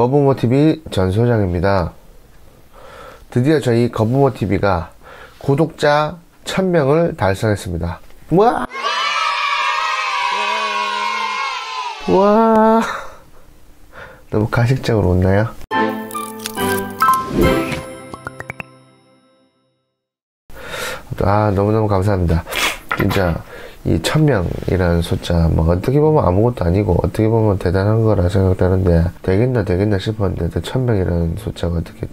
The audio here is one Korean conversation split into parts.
거부모TV 전 소장입니다. 드디어 저희 거부모TV가 구독자 1000명을 달성했습니다. 와! 와! 너무 가식적으로 웃나요? 아, 너무너무 감사합니다. 진짜, 이 천명이라는 숫자, 뭐, 어떻게 보면 아무것도 아니고, 어떻게 보면 대단한 거라 생각되는데, 되겠나, 되겠나 싶었는데, 천명이라는 숫자가 어떻게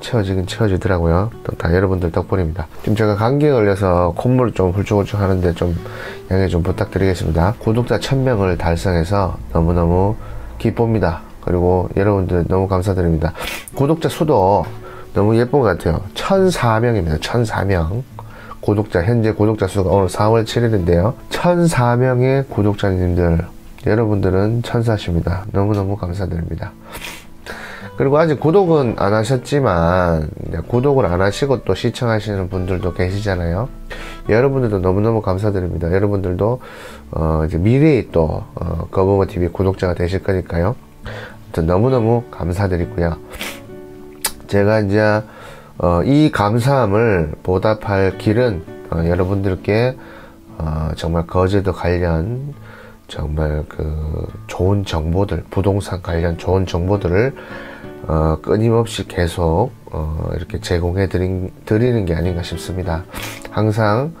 채워지긴 채워지더라고요. 또다 여러분들 덕분입니다. 지금 제가 감기에 걸려서 콧물 좀 훌쩍훌쩍 하는데, 좀, 양해 좀 부탁드리겠습니다. 구독자 천명을 달성해서 너무너무 기쁩니다. 그리고 여러분들 너무 감사드립니다. 구독자 수도 너무 예쁜 것 같아요. 1004명입니다. 1004명. 구독자, 현재 구독자 수가 오늘 4월 7일인데요. 1004명의 구독자님들, 여러분들은 천사십니다. 너무너무 감사드립니다. 그리고 아직 구독은 안 하셨지만, 구독을 안 하시고 또 시청하시는 분들도 계시잖아요. 여러분들도 너무너무 감사드립니다. 여러분들도, 어, 이제 미래에 또, 어, 거부모TV 구독자가 되실 거니까요. 너무너무 감사드리고요. 제가 이제, 어, 이 감사함을 보답할 길은 어, 여러분들께 어, 정말 거제도 관련 정말 그 좋은 정보들 부동산 관련 좋은 정보들을 어, 끊임없이 계속 어, 이렇게 제공해 드린, 드리는 게 아닌가 싶습니다. 항상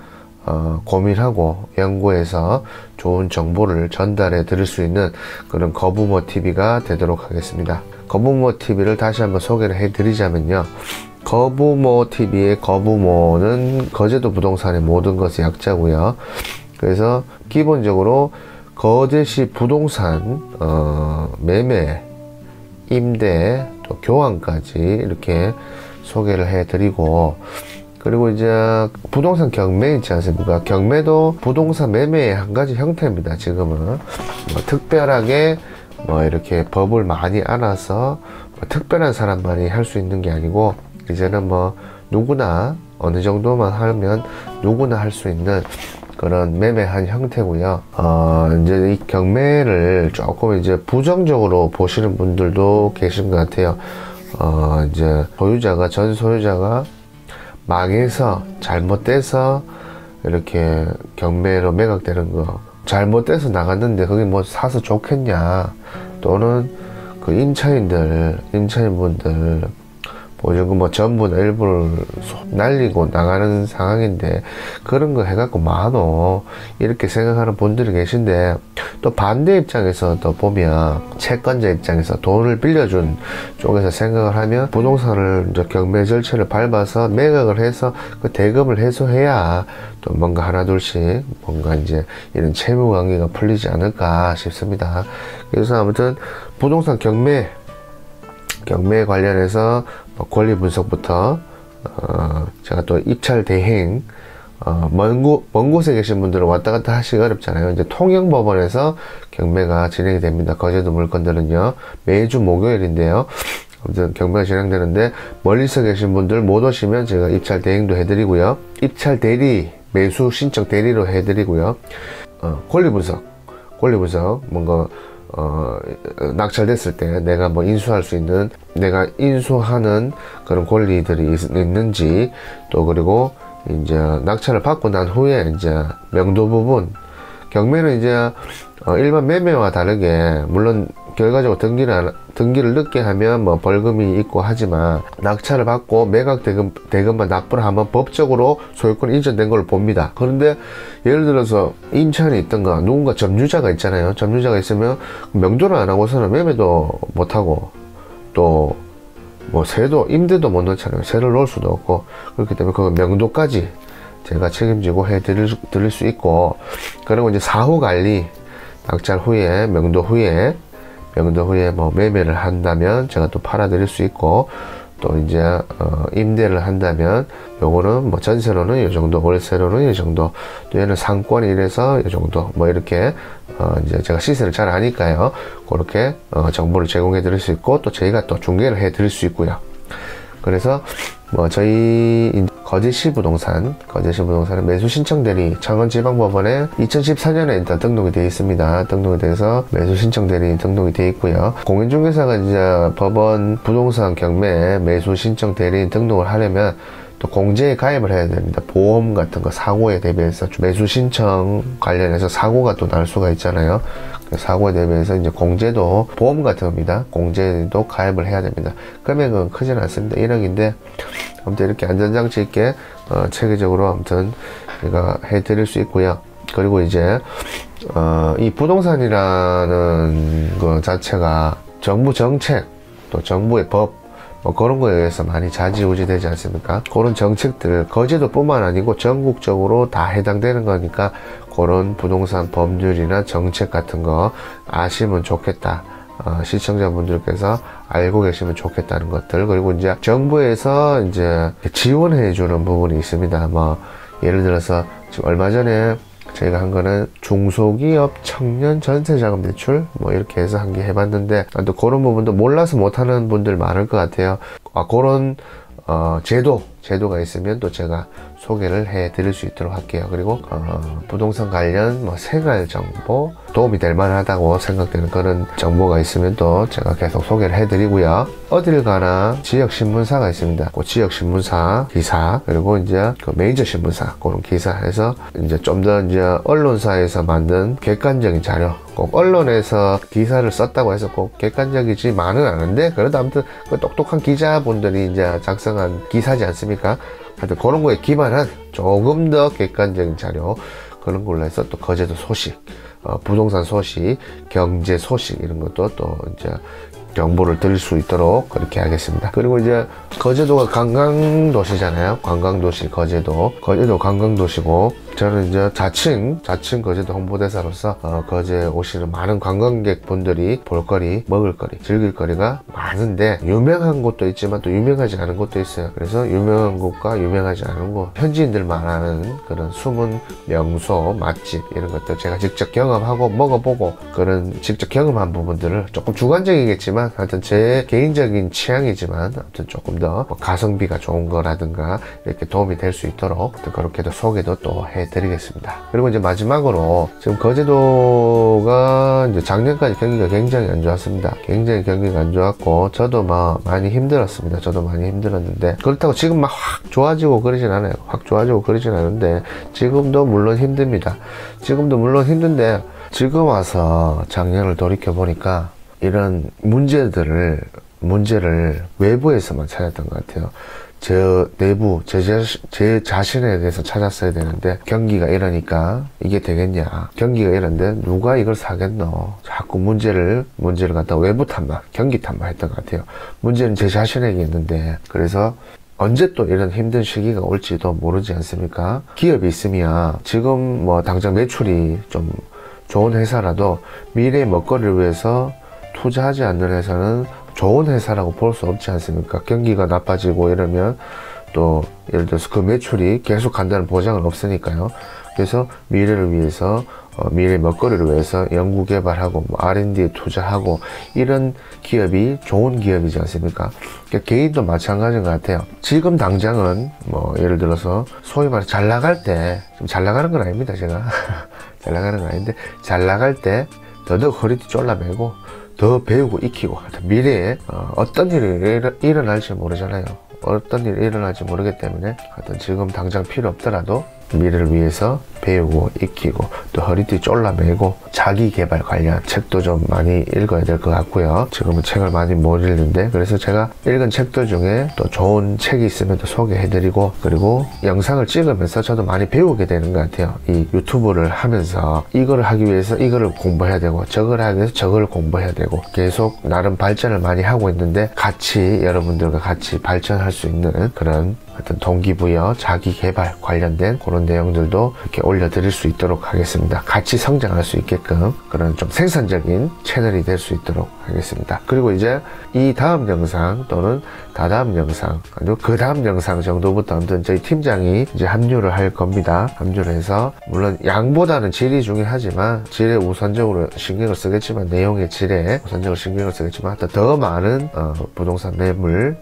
어, 고민하고 연구해서 좋은 정보를 전달해 드릴 수 있는 그런 거부모 TV가 되도록 하겠습니다. 거부모 TV를 다시 한번 소개를 해 드리자면요. 거부모 TV의 거부모는 거제도 부동산의 모든 것의 약자고요. 그래서 기본적으로 거제시 부동산 어, 매매, 임대, 또 교환까지 이렇게 소개를 해드리고 그리고 이제 부동산 경매 있지 않습니까? 경매도 부동산 매매의 한 가지 형태입니다. 지금은 뭐 특별하게 뭐 이렇게 법을 많이 알아서 뭐 특별한 사람만이 할 수 있는 게 아니고 이제는 뭐 누구나 어느 정도만 하면 누구나 할 수 있는 그런 매매한 형태고요. 어, 이제 이 경매를 조금 이제 부정적으로 보시는 분들도 계신 것 같아요. 어, 이제 소유자가, 전 소유자가 망해서 잘못돼서 이렇게 경매로 매각되는 거. 잘못돼서 나갔는데 거기 뭐 사서 좋겠냐. 또는 그 임차인들, 임차인분들 보증금 뭐 전부나 일부를 날리고 나가는 상황인데 그런 거 해갖고 많어 이렇게 생각하는 분들이 계신데 또 반대 입장에서 또 보면 채권자 입장에서 돈을 빌려준 쪽에서 생각을 하면 부동산을 이제 경매 절차를 밟아서 매각을 해서 그 대금을 해소해야 또 뭔가 하나 둘씩 뭔가 이제 이런 채무 관계가 풀리지 않을까 싶습니다. 그래서 아무튼 부동산 경매 경매 관련해서 뭐 권리 분석부터 어, 제가 또 입찰 대행 어, 먼, 곳, 먼 곳에 계신 분들은 왔다 갔다 하시기 어렵잖아요. 이제 통영법원에서 경매가 진행이 됩니다. 거제도 물건들은요. 매주 목요일인데요. 아무튼 경매가 진행되는데 멀리서 계신 분들 못 오시면 제가 입찰 대행도 해드리고요. 입찰 대리, 매수 신청 대리로 해드리고요. 어, 권리 분석, 권리 분석, 뭔가 어, 낙찰됐을 때 내가 뭐 인수할 수 있는 내가 인수하는 그런 권리들이 있, 있는지 또 그리고 이제 낙찰을 받고 난 후에 이제 명도 부분. 경매는 이제 어, 일반 매매와 다르게 물론 결과적으로 등기를 안, 등기를 늦게 하면 뭐 벌금이 있고 하지만 낙찰을 받고 매각 대금 대금만 납부를 하면 법적으로 소유권 이전된 걸 봅니다. 그런데 예를 들어서 임차인이 있던가 누군가 점유자가 있잖아요. 점유자가 있으면 명도를 안 하고서는 매매도 못 하고 또 뭐 세도 임대도 못 넣잖아요. 세를 넣을 수도 없고 그렇기 때문에 그 명도까지 제가 책임지고 해 드릴, 드릴 수 있고 그리고 이제 사후 관리 낙찰 후에 명도 후에 명도 후에 뭐 매매를 한다면 제가 또 팔아드릴 수 있고 또 이제 어 임대를 한다면 요거는 뭐 전세로는 이 정도 월세로는 이 정도 또 얘는 상권이 이래서 이 정도 뭐 이렇게 어 이제 제가 시세를 잘 아니까요. 그렇게 어 정보를 제공해 드릴 수 있고 또 저희가 또 중개를 해 드릴 수 있고요. 그래서 뭐 저희 거제시 부동산, 거제시 부동산은 매수 신청 대리 창원지방법원에 2014년에 일단 등록이 되어 있습니다. 등록이 돼서 매수 신청 대리 등록이 되어 있고요. 공인중개사가 이제 법원 부동산 경매 매수 신청 대리인 등록을 하려면 또 공제에 가입을 해야 됩니다. 보험 같은 거 사고에 대비해서 매수 신청 관련해서 사고가 또 날 수가 있잖아요. 그 사고에 대비해서 이제 공제도 보험 같은 겁니다. 공제도 가입을 해야 됩니다. 금액은 크진 않습니다. 1억인데 아무튼 이렇게 안전장치 있게 어, 체계적으로 아무튼 제가 해드릴 수 있고요. 그리고 이제 어, 이 부동산이라는 거 자체가 정부 정책 또 정부의 법 뭐 그런 거에 의해서 많이 좌지우지 되지 않습니까? 그런 정책들 거제도뿐만 아니고 전국적으로 다 해당되는 거니까 그런 부동산 법률이나 정책 같은 거 아시면 좋겠다. 어, 시청자분들께서 알고 계시면 좋겠다는 것들 그리고 이제 정부에서 이제 지원해 주는 부분이 있습니다. 뭐 예를 들어서 지금 얼마 전에 저희가 한 거는 중소기업 청년 전세자금 대출 뭐 이렇게 해서 한개 해봤는데 또 그런 부분도 몰라서 못하는 분들 많을 것 같아요. 아 그런 어, 제도 제도가 있으면 또 제가 소개를 해 드릴 수 있도록 할게요. 그리고 어, 부동산 관련 뭐 생활 정보 도움이 될 만하다고 생각되는 그런 정보가 있으면 또 제가 계속 소개를 해 드리고요. 어딜 가나 지역 신문사가 있습니다. 그 지역 신문사 기사 그리고 이제 그 메이저 신문사 그런 기사에서 이제 좀 더 이제 언론사에서 만든 객관적인 자료 꼭 언론에서 기사를 썼다고 해서 꼭 객관적이지만은 않은데 그래도 아무튼 그 똑똑한 기자분들이 이제 작성한 기사지 않습니까? 하여튼 그런 거에 기반한 조금 더 객관적인 자료 그런 걸로 해서 또 거제도 소식, 어, 부동산 소식, 경제 소식 이런 것도 또 이제 정보를 드릴 수 있도록 그렇게 하겠습니다. 그리고 이제 거제도가 관광도시잖아요. 관광도시 거제도. 거제도 관광도시고 저는 이제 자칭 자칭 거제도 홍보대사로서 어, 거제 오시는 많은 관광객분들이 볼거리, 먹을거리, 즐길거리가 많은데 유명한 곳도 있지만 또 유명하지 않은 곳도 있어요. 그래서 유명한 곳과 유명하지 않은 곳, 현지인들만 아는 그런 숨은 명소, 맛집 이런 것들 제가 직접 경험하고 먹어보고 그런 직접 경험한 부분들을 조금 주관적이겠지만 하여튼 제 개인적인 취향이지만 아무튼 조금 더 가성비가 좋은 거라든가 이렇게 도움이 될 수 있도록 그렇게도 소개도 또 해 드리겠습니다. 그리고 이제 마지막으로 지금 거제도가 이제 작년까지 경기가 굉장히 안 좋았습니다. 굉장히 경기가 안 좋았고 저도 막 많이 힘들었습니다. 저도 많이 힘들었는데 그렇다고 지금 막 확 좋아지고 그러진 않아요. 확 좋아지고 그러진 않은데 지금도 물론 힘듭니다. 지금도 물론 힘든데 지금 와서 작년을 돌이켜 보니까 이런 문제들을 문제를 외부에서만 찾았던 것 같아요. 제 내부, 제, 자신, 제 자신에 대해서 찾았어야 되는데, 경기가 이러니까 이게 되겠냐. 경기가 이런데 누가 이걸 사겠노. 자꾸 문제를, 문제를 갖다 외부 탓만, 경기 탓만 했던 것 같아요. 문제는 제 자신에게 있는데, 그래서 언제 또 이런 힘든 시기가 올지도 모르지 않습니까? 기업이 있으면 지금 뭐 당장 매출이 좀 좋은 회사라도 미래의 먹거리를 위해서 투자하지 않는 회사는 좋은 회사라고 볼 수 없지 않습니까? 경기가 나빠지고 이러면 또 예를 들어서 그 매출이 계속 간다는 보장은 없으니까요. 그래서 미래를 위해서 어, 미래 먹거리를 위해서 연구 개발하고 뭐 R&D에 투자하고 이런 기업이 좋은 기업이지 않습니까? 그러니까 개인도 마찬가지인 것 같아요. 지금 당장은 뭐 예를 들어서 소위 말해 잘 나갈 때좀잘 나가는 건 아닙니다 제가 잘 나가는 건 아닌데 잘 나갈 때 더더욱 허리띠 졸라매고 더 배우고 익히고 미래에 어, 떤 일이 일어날지 모르잖아요. 어떤 일이 일어날지 모르기 때문에 하여튼 지금 당장 필요 없더라도 미래를 위해서 배우고 익히고 또 허리띠 쫄라매고 자기 개발 관련 책도 좀 많이 읽어야 될 것 같고요. 지금은 책을 많이 못 읽는데 그래서 제가 읽은 책들 중에 또 좋은 책이 있으면 또 소개해드리고 그리고 영상을 찍으면서 저도 많이 배우게 되는 것 같아요. 이 유튜브를 하면서 이거를 하기 위해서 이거를 공부해야 되고 저걸 하기 위해서 저걸 공부해야 되고 계속 나름 발전을 많이 하고 있는데 같이 여러분들과 같이 발전할 수 있는 그런 어떤 동기부여, 자기 개발 관련된 그런 내용들도 이렇게 올려드릴 수 있도록 하겠습니다. 같이 성장할 수 있게끔 그런 좀 생산적인 채널이 될 수 있도록 하겠습니다. 그리고 이제 이 다음 영상 또는 다다음 영상 아니면 그 다음 영상 정도부터 아무튼 저희 팀장이 이제 합류를 할 겁니다. 합류를 해서 물론 양보다는 질이 중요하지만 질에 우선적으로 신경을 쓰겠지만 내용의 질에 우선적으로 신경을 쓰겠지만 더 많은 어, 부동산 매물을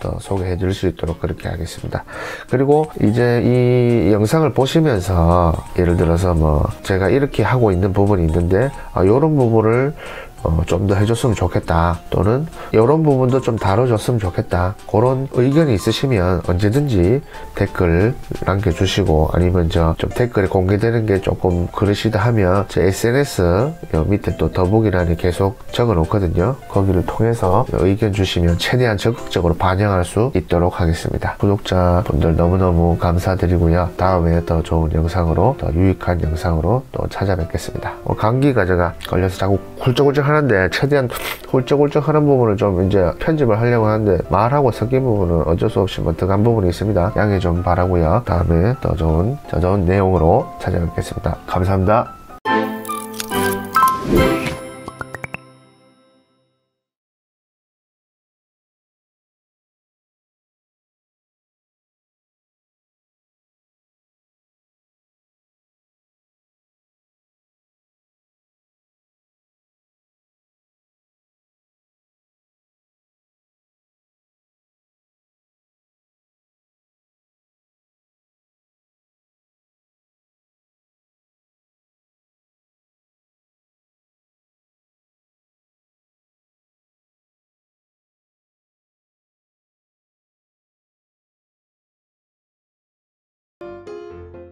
더 소개해 드릴 수 있도록 그렇게 하겠습니다. 하겠습니다. 그리고 이제 이 영상을 보시면서 예를 들어서 뭐 제가 이렇게 하고 있는 부분이 있는데 아, 이런 부분을 어, 좀 더 해줬으면 좋겠다. 또는 이런 부분도 좀 다뤄줬으면 좋겠다. 그런 의견이 있으시면 언제든지 댓글 남겨주시고 아니면 저 좀 댓글에 공개되는 게 조금 그러시다 하면 제 SNS 요 밑에 또 더보기란에 계속 적어 놓거든요. 거기를 통해서 의견 주시면 최대한 적극적으로 반영할 수 있도록 하겠습니다. 구독자분들 너무너무 감사드리고요. 다음에 더 좋은 영상으로 더 유익한 영상으로 또 찾아뵙겠습니다. 어, 감기가 제가 걸려서 자꾸 훌쩍훌쩍 하는데 최대한 홀쩍홀쩍 하는 부분을 좀 이제 편집을 하려고 하는데 말하고 섞인 부분은 어쩔 수 없이 뭐득한 부분이 있습니다. 양해 좀 바라고요. 다음에 더 좋은 더 좋은 내용으로 찾아뵙겠습니다. 감사합니다.